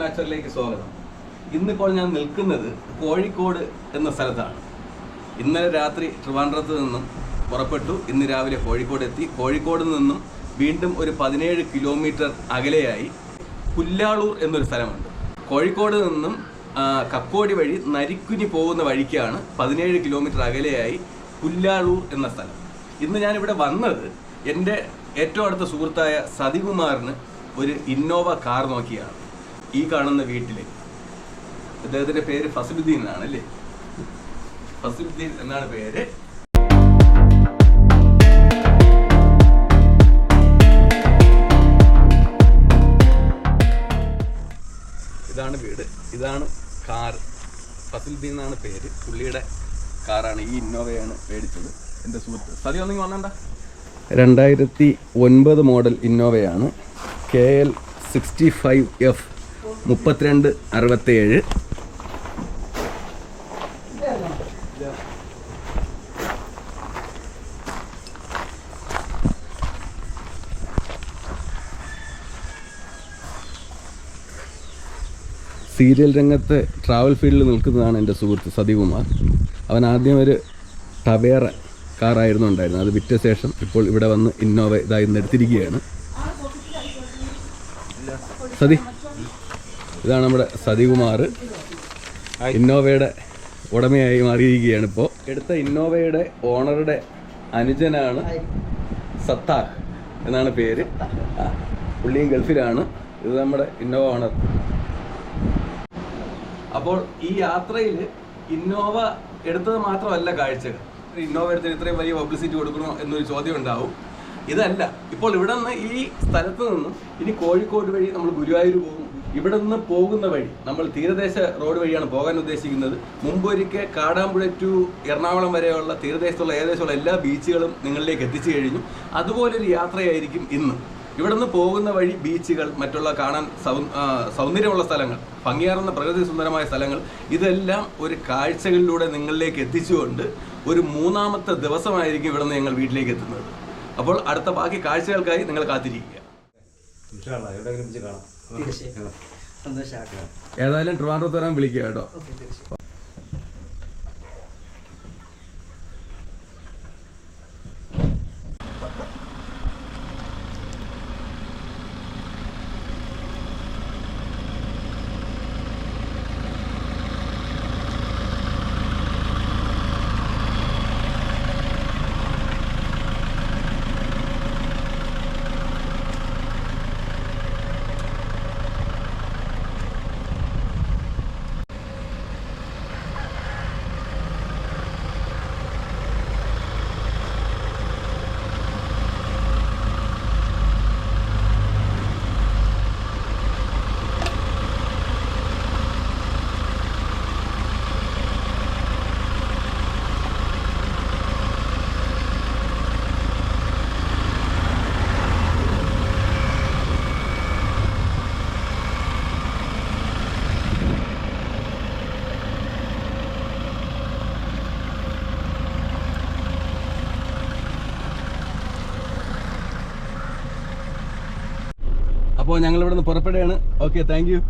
നാച്ചുറലിലേക്ക് സ്വാഗതം. ഇന്നിപ്പോൾ ഞാൻ നിൽക്കുന്നത് കോഴിക്കോട് എന്ന സ്ഥലത്താണ്. ഇന്നലെ രാത്രി ട്രിവാൻഡ്രത്ത് നിന്നും പുറപ്പെട്ടു. ഇന്ന് രാവിലെ കോഴിക്കോട് എത്തി. കോഴിക്കോട് നിന്നും വീണ്ടും ഒരു പതിനേഴ് കിലോമീറ്റർ അകലെയായി പുല്ലാളൂർ എന്നൊരു സ്ഥലമുണ്ട്. കോഴിക്കോട് നിന്നും കക്കോടി വഴി നരിക്കുനി പോകുന്ന വഴിക്കാണ് പതിനേഴ് കിലോമീറ്റർ അകലെയായി പുല്ലാളൂർ എന്ന സ്ഥലം. ഇന്ന് ഞാനിവിടെ വന്നത് എന്റെ ഏറ്റവും അടുത്ത സുഹൃത്തായ സതികുമാറിന് ഒരു ഇന്നോവ കാർ നോക്കിയാണ് ഈ കാണുന്ന വീട്ടിലെ. അദ്ദേഹത്തിന്റെ പേര് ഫസലുദ്ദീൻ എന്നാണ് അല്ലേ? ഫസലുദ്ദീൻ എന്നാണ് പേര്. ഇതാണ് വീട്. ഇതാണ് കാർ ഫസലുദ്ദീൻ എന്നാണ് പേര്. പുള്ളിയുടെ കാറാണ് ഈ ഇന്നോവയാണ് മേടിച്ചത്. എന്റെ സുഹൃത്ത്. സതി ഒന്നെങ്കിൽ വന്നണ്ട. രണ്ടായിരത്തി ഒൻപത് model ഇന്നോവയാണ് K L sixty five F മുപ്പത്തിരണ്ട് അറുപത്തേഴ് സീരിയൽ രംഗത്ത് ട്രാവൽ ഫീൽഡിൽ നിൽക്കുന്നതാണ് എന്റെ സുഹൃത്ത് സതികുമാർ. അവൻ ആദ്യം ഒരു ടവേറ കാറായിരുന്നു ഉണ്ടായിരുന്നത്. അത് വിറ്റ ശേഷം ഇപ്പോൾ ഇവിടെ വന്ന് ഇന്നോവ ഇതായി ഇന്ന് എടുത്തിരിക്കുകയാണ് സതി. ഇതാണ് നമ്മുടെ സതികുമാർ. ഇന്നോവയുടെ ഉടമയായി മാറിയിരിക്കുകയാണ് ഇപ്പോൾ എടുത്ത ഇന്നോവയുടെ ഓണറുടെ അനുജനാണ് സത്താർ എന്നാണ് പേര്. പുള്ളിയും ഗൾഫിലാണ്. ഇത് നമ്മുടെ ഇന്നോവ ഓണർ. അപ്പോൾ ഈ യാത്രയിൽ ഇന്നോവ എടുത്തത് മാത്രമല്ല കാഴ്ചകൾ. ഇന്നോവ എടുത്തിന് ഇത്രയും വലിയ പബ്ലിസിറ്റി കൊടുക്കണോ എന്നൊരു ചോദ്യം ഉണ്ടാവും. ഇതല്ല. ഇപ്പോൾ ഇവിടെ നിന്ന് ഈ സ്ഥലത്ത് നിന്നും ഇനി കോഴിക്കോട് വഴി നമ്മൾ ഗുരുവായൂർ പോകും. ഇവിടെ നിന്ന് പോകുന്ന വഴി നമ്മൾ തീരദേശ റോഡ് വഴിയാണ് പോകാൻ ഉദ്ദേശിക്കുന്നത്. മുമ്പൊരിക്കൽ കാടാമ്പുഴ ടു എറണാകുളം വരെയുള്ള തീരദേശത്തുള്ള ഏകദേശമുള്ള എല്ലാ ബീച്ചുകളും നിങ്ങളിലേക്ക് എത്തിച്ചു കഴിഞ്ഞു. അതുപോലൊരു യാത്രയായിരിക്കും ഇന്ന്. ഇവിടെ നിന്ന് പോകുന്ന വഴി ബീച്ചുകൾ മറ്റുള്ള കാണാൻ സൗന്ദര്യമുള്ള സ്ഥലങ്ങൾ ഭംഗിയാർന്ന പ്രകൃതി സുന്ദരമായ സ്ഥലങ്ങൾ ഇതെല്ലാം ഒരു കാഴ്ചകളിലൂടെ നിങ്ങളിലേക്ക് എത്തിച്ചുകൊണ്ട് ഒരു മൂന്നാമത്തെ ദിവസമായിരിക്കും ഇവിടെ നിന്ന് ഞങ്ങൾ വീട്ടിലേക്ക് എത്തുന്നത്. അപ്പോൾ അടുത്ത ബാക്കി കാഴ്ചകൾക്കായി നിങ്ങൾ കാത്തിരിക്കുക. ഏതായാലും ട്രിവാൻഡ്രത്ത് വരാൻ വിളിക്കുക കേട്ടോ. അപ്പോൾ ഞങ്ങൾ ഇവിടെ നിന്ന് പുറപ്പെടുകയാണ് ഓക്കെ താങ്ക് യു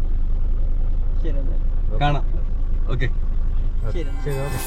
കാണാം. ഓക്കെ ശരി ശരി ഓക്കെ.